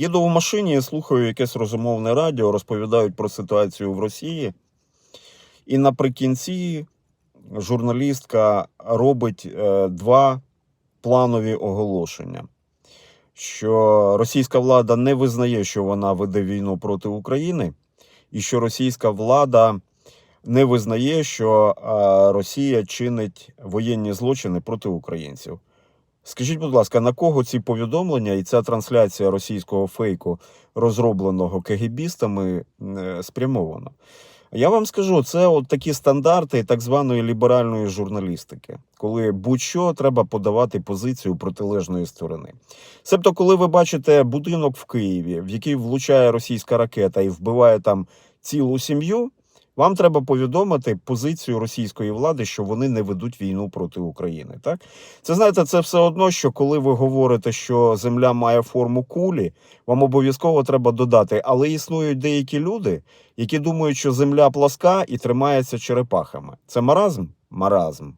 Їду в машині слухаю якесь розумовне радіо, розповідають про ситуацію в Росії. І наприкінці журналістка робить е, два планові оголошення, що російська влада не визнає, що вона веде війну проти України, і що російська влада не визнає, що е, Росія чинить воєнні злочини проти українців. Скажіть, будь ласка, на кого ці повідомлення і ця трансляція російського фейку, розробленого кегібістами, е, спрямовано? Я вам скажу, це от такі стандарти так званої ліберальної журналістики, коли будь-що треба подавати позицію протилежної сторони. Себто, коли ви бачите будинок в Києві, в який влучає російська ракета і вбиває там цілу сім'ю, вам треба повідомити позицію російської влади, що вони не ведуть війну проти України. Так це знаєте, це все одно, що коли ви говорите, що земля має форму кулі, вам обов'язково треба додати, але існують деякі люди, які думають, що земля пласка і тримається черепахами. Це маразм? Маразм.